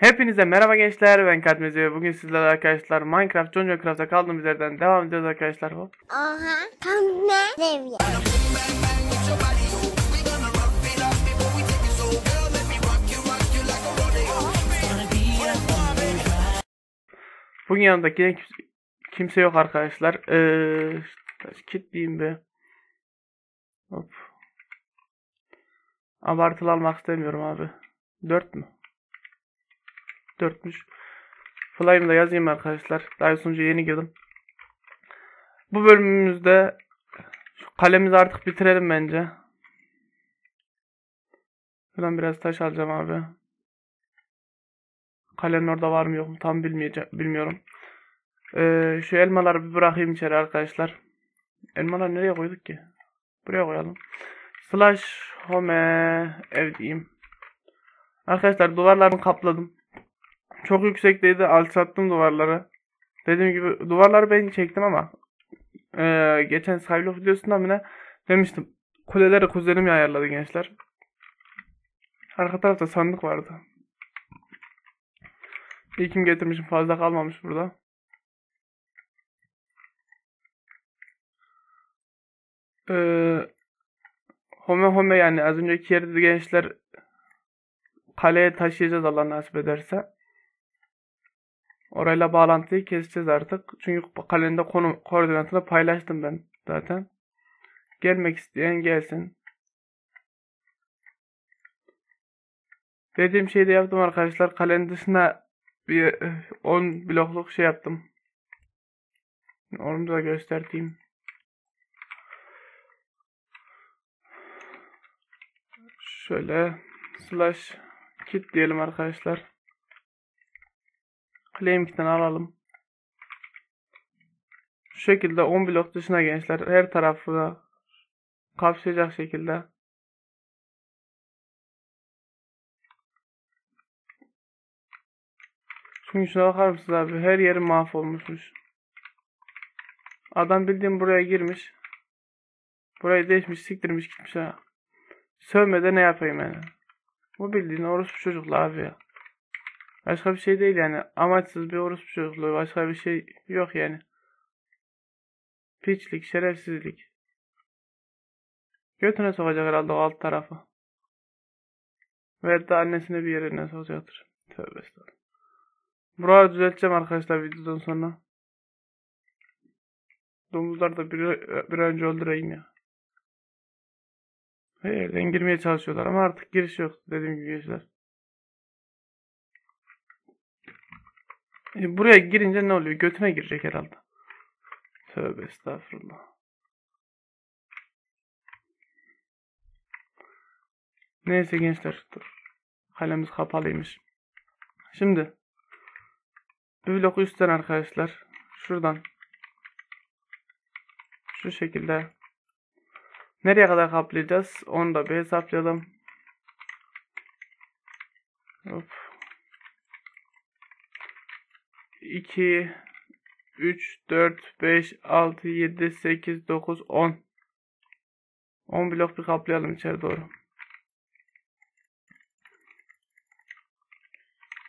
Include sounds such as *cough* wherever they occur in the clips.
Hepinize merhaba gençler ben Katmezi bugün sizlerle arkadaşlar Minecraft John Craft'a kaldığımız yerden devam ediyoruz arkadaşlar hop. Oha. Tam ne seviye? Bugün yanımda yine kimse, kimse yok arkadaşlar ee, kitleyeyim be hop abartılı almak istemiyorum abi 4 mü 4'müş Fly'ımı da yazayım arkadaşlar daha sunucuya yeni girdim bu bölümümüzde şu kalemizi artık bitirelim bence Şuradan biraz taş alacağım abi Kalenin orada var mı yok mu tam bilmiyorum. Ee, şu elmaları bir bırakayım içeri arkadaşlar. Elmaları nereye koyduk ki? Buraya koyalım. Slash home ev diyeyim. Arkadaşlar duvarlarını kapladım. Çok yüksekteydi. Alçalttım duvarları. Dediğim gibi duvarları ben çektim ama ee, geçen Skyblock videosunda mı demiştim. Kuleleri kuzenim ayarladı gençler. Arka tarafta sandık vardı. İlkim getirmişim fazla kalmamış burada. Ee, home home yani az önceki yerde de gençler kaleye taşıyacağız Allah nasip ederse. Orayla bağlantıyı keseceğiz artık. Çünkü kalenin de konu koordinatını paylaştım ben zaten. Gelmek isteyen gelsin. Dediğim şeyi de yaptım arkadaşlar. Kalenin dışına bir 10 blokluk şey yaptım. Onu da göstereyim. Şöyle slash kit diyelim arkadaşlar. Claim kitini alalım. Şu şekilde 10 blok dışına gençler her tarafı kapsayacak şekilde Çünkü şuna bakar mısınız abi? Her yeri mahvolmuşmuş. Adam bildiğin buraya girmiş. Burayı değişmiş, siktirmiş gitmiş ha. Sövmede ne yapayım yani? Bu bildiğin orospu çocuklu abi ya. Başka bir şey değil yani. Amaçsız bir orospu çocukluğu. Başka bir şey yok yani. Piçlik, şerefsizlik. Götüne sokacak herhalde o alt tarafı. Ve de annesini bir yerine sokacaktır. Tövbe estağfurullah. Burayı düzelteceğim arkadaşlar videodan sonra. Domuzlar da bir, bir önce öldüreyim ya. Yerden girmeye çalışıyorlar ama artık giriş yok dediğim gibi gençler. E, buraya girince ne oluyor? Götüne girecek herhalde. Tövbe estağfurullah. Neyse gençler dur. Kalemiz kapalıymış. Şimdi bir blok üstten arkadaşlar. Şuradan. Şu şekilde. Nereye kadar kaplayacağız? Onu da bir hesaplayalım. Hop. 2 3 4 5 6 7 8 9 10 10 blok bir kaplayalım içeri doğru.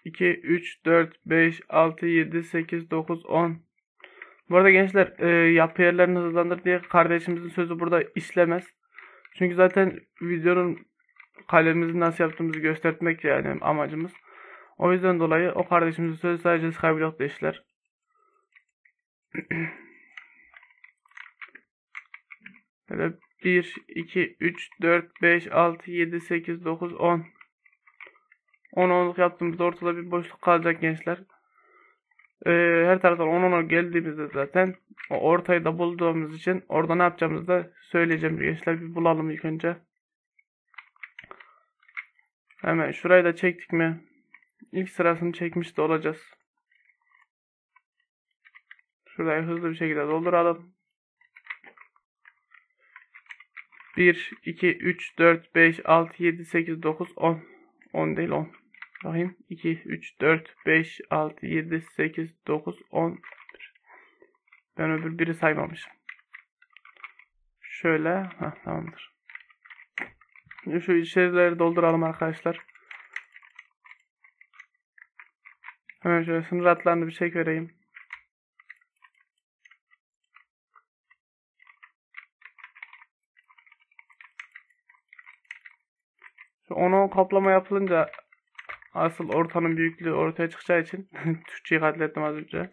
2, 3, 4, 5, 6, 7, 8, 9, 10. Bu arada gençler e, yapı yerlerini hızlandır diye kardeşimizin sözü burada işlemez. Çünkü zaten videonun kalemizi nasıl yaptığımızı göstermek yani amacımız. O yüzden dolayı o kardeşimizin sözü sadece Skyblock'ta işler. *clears throat* Böyle 1, 2, 3, 4, 5, 6, 7, 8, 9, 10. 10 10'luk yaptığımızda ortada bir boşluk kalacak gençler. Ee, her taraftan 10 10 geldiğimizde zaten o ortayı da bulduğumuz için orada ne yapacağımızı da söyleyeceğim gençler. Bir bulalım ilk önce. Hemen şurayı da çektik mi? İlk sırasını çekmiş de olacağız. Şurayı hızlı bir şekilde dolduralım. 1, 2, 3, 4, 5, 6, 7, 8, 9, 10. 10 değil 10. Bakayım. 2, 3, 4, 5, 6, 7, 8, 9, 10. Ben öbür biri saymamışım. Şöyle. Heh, tamamdır. Şu içerileri dolduralım arkadaşlar. Hemen şöyle sınır hatlarını bir çek vereyim. 10 kaplama yapılınca asıl ortanın büyüklüğü ortaya çıkacağı için *laughs* Türkçeyi katlettim az önce.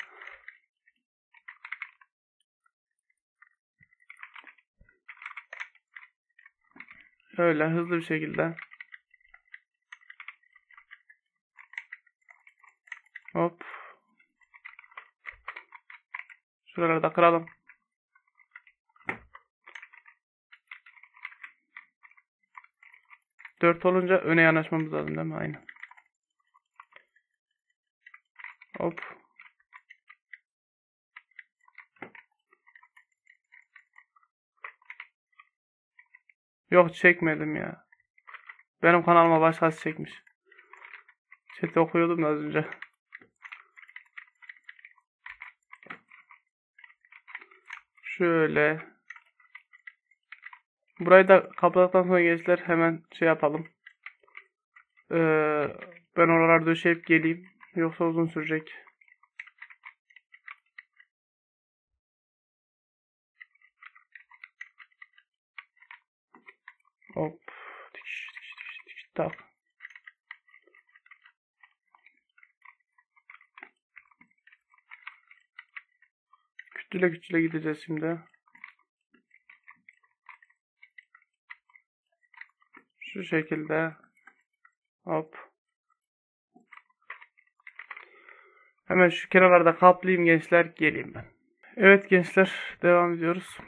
Şöyle hızlı bir şekilde. Hop. Şuraları da kıralım. Dört olunca öne yanaşmamız lazım değil mi? Aynen. Hop. Yok çekmedim ya. Benim kanalıma başkası çekmiş. Chat'i okuyordum az önce. Şöyle. Burayı da kapladıktan sonra gençler hemen şey yapalım. Ee, ben oraları döşeyip geleyim. Yoksa uzun sürecek. Hop. Dikiş, dikiş, dikiş, dikiş. Tak. Küçüle küçüle gideceğiz şimdi. Şu şekilde. Hop. Hemen şu kenarlarda kaplayayım gençler. Geleyim ben. Evet gençler. Devam ediyoruz.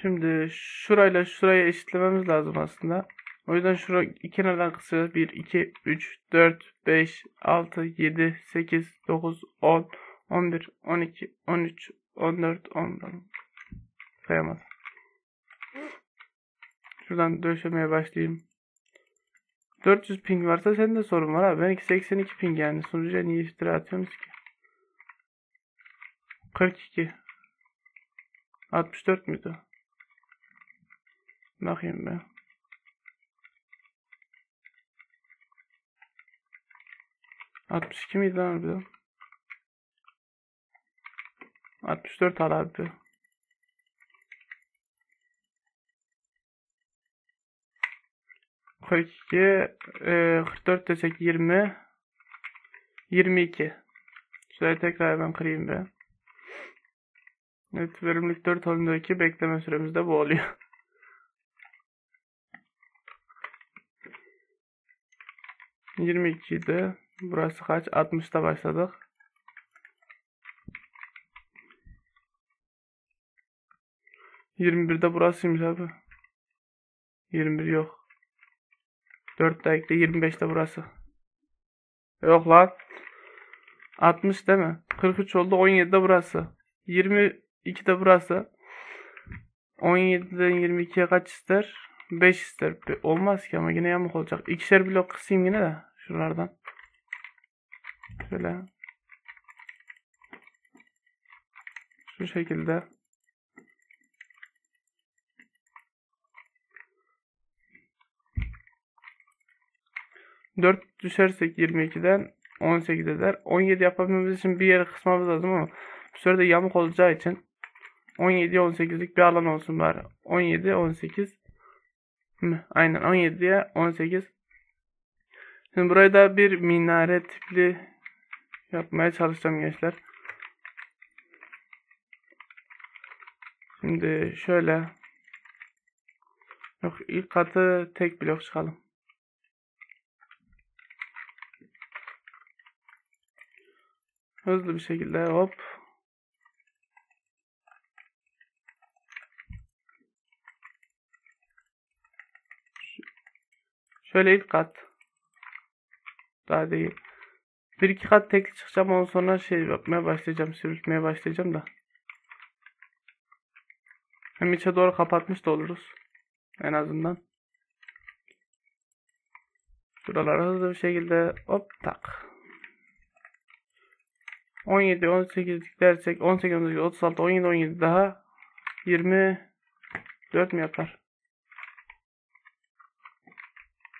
Şimdi şurayla şurayı eşitlememiz lazım aslında. O yüzden şura iki kenardan kısacağız. 1, 2, 3, 4, 5, 6, 7, 8, 9, 10, 11, 12, 13, 14, 15. Sayamaz. Şuradan döşemeye başlayayım. 400 ping varsa sende sorun var abi. Benimki 82 ping yani. Sunucuya niye iftira atıyorsunuz ki? 42. 64 müydü? Bakayım ben. Altmış iki miydi lan harbiden? 64 al abi. Kırk iki, e, 44 desek 20, 22. Şöyle tekrar ben kırayım be. Evet, verimlilik 4 olundaki bekleme süremiz de bu oluyor. Yirmi ikiydi. Burası kaç? 60'ta başladık. Yirmi birde burasıymış abi. Yirmi bir yok. Dört daha ekle. Yirmi beşte burası. Yok lan. 60 değil mi? 43 oldu. 17'de burası. 22'de burası. 17'den 22'ye kaç ister? 5 ister. Olmaz ki ama yine yamuk olacak. İkişer blok kısayım yine de. Şuralardan. Şöyle. Şu şekilde. Dört düşersek 22'den 18 eder. 17 yapabilmemiz için bir yere kısmamız lazım ama bu sefer de yamuk olacağı için 17'ye 18'lik bir alan olsun bari. 17 18 mi? Aynen 17'ye 18. Şimdi burayı da bir minare tipli yapmaya çalışacağım gençler. Şimdi şöyle Yok ilk katı tek blok çıkalım. Hızlı bir şekilde hop. Şöyle ilk kat. Daha değil. Bir iki kat tek çıkacağım ondan sonra şey yapmaya başlayacağım. Sürütmeye başlayacağım da. Hem içe doğru kapatmış da oluruz. En azından. Şuralara hızlı bir şekilde hop tak. 17, 18 dersek 18, 18, 36, 17, 17 daha 24 mi yapar?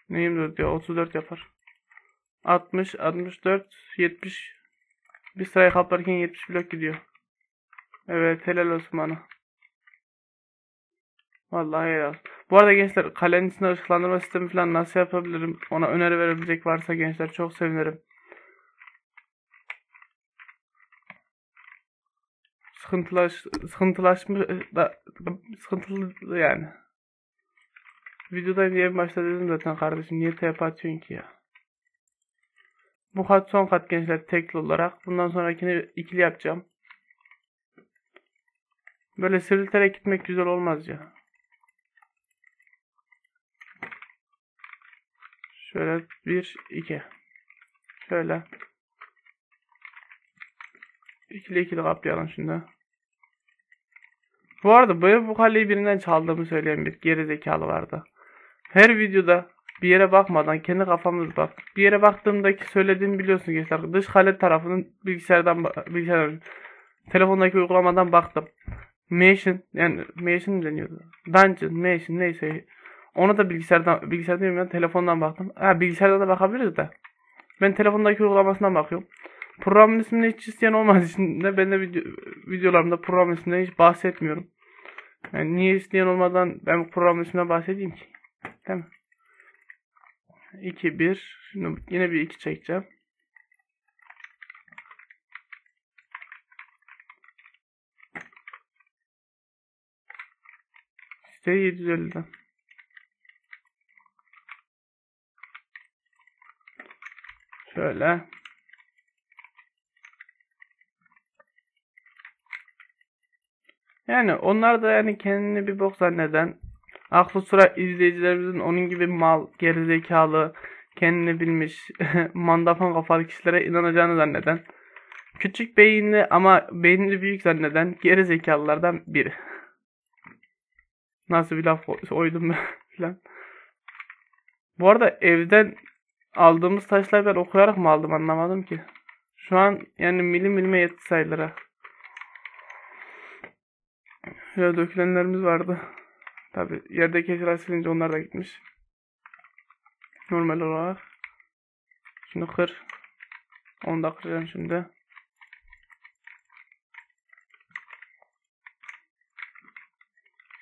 Ne 24 ya 34 yapar. 60, 64, 70. Bir sırayı kaplarken 70 blok gidiyor. Evet helal olsun bana. Vallahi helal. Bu arada gençler kalenin içinde ışıklandırma sistemi falan nasıl yapabilirim? Ona öneri verebilecek varsa gençler çok sevinirim. Sıkıntılaş, sıkıntılaşmış da sıkıntılı yani. Videoda niye başta dedim zaten kardeşim niye TP atıyorsun ki ya. Bu kat son kat gençler tekli olarak. Bundan sonrakini ikili yapacağım. Böyle sivrilterek gitmek güzel olmaz ya. Şöyle bir iki. Şöyle. İkili ikili kaplayalım şimdi. Bu arada böyle bu kaleyi birinden çaldığımı söyleyen bir geri zekalı vardı. Her videoda bir yere bakmadan kendi kafamız bak. Bir yere baktığımdaki söylediğimi biliyorsun gençler. Dış kale tarafının bilgisayardan bilgisayardan telefondaki uygulamadan baktım. Mansion yani Mansion deniyordu? Dungeon, Mansion neyse. Onu da bilgisayardan bilgisayardan ben telefondan baktım. Ha bilgisayardan da bakabiliriz de. Ben telefondaki uygulamasından bakıyorum. Programın ismini hiç isteyen olmadığı için ben de video, videolarımda program isminden hiç bahsetmiyorum. Yani niye isteyen olmadan ben bu programın isminden bahsedeyim ki? Değil mi? 2 1 Şimdi yine bir 2 çekeceğim. İşte 750'den. Şöyle. Yani onlar da yani kendini bir bok zanneden aklı sıra izleyicilerimizin onun gibi mal, gerizekalı, kendini bilmiş, *laughs* mandafon kafalı kişilere inanacağını zanneden, küçük beyinli ama beynini büyük zanneden gerizekalılardan biri. Nasıl bir laf oydum ben *laughs* falan. Bu arada evden aldığımız taşları ben okuyarak mı aldım anlamadım ki. Şu an yani milim milime yetti sayılara. Şöyle dökülenlerimiz vardı. Tabi yerdeki eşyalar silince onlar da gitmiş. Normal olarak. Şunu kır. Onu da kıracağım şimdi.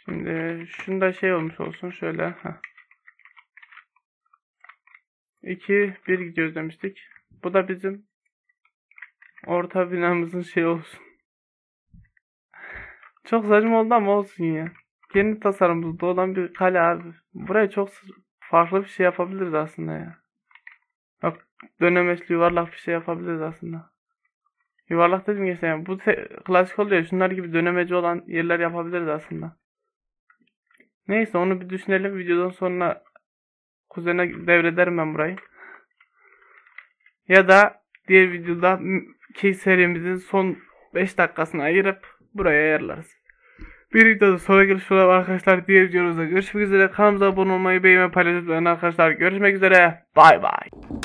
Şimdi şunda şey olmuş olsun şöyle. Heh. 2 1 gidiyoruz demiştik. Bu da bizim orta binamızın şey olsun. Çok saçma oldu ama olsun ya. Kendi tasarımımızda olan bir kale abi. Buraya çok farklı bir şey yapabiliriz aslında ya. Bak dönemeçli yuvarlak bir şey yapabiliriz aslında. Yuvarlak dedim ya yani bu klasik oluyor. Şunlar gibi dönemeci olan yerler yapabiliriz aslında. Neyse onu bir düşünelim. Videodan sonra kuzene devrederim ben burayı. Ya da diğer videoda ki serimizin son 5 dakikasını ayırıp buraya ayarlarız. Bir videoda sonra görüşürüz arkadaşlar. Diğer videomuzda görüşmek üzere. Kanalımıza abone olmayı, beğenmeyi, paylaşmayı arkadaşlar. Görüşmek üzere. Bay bay.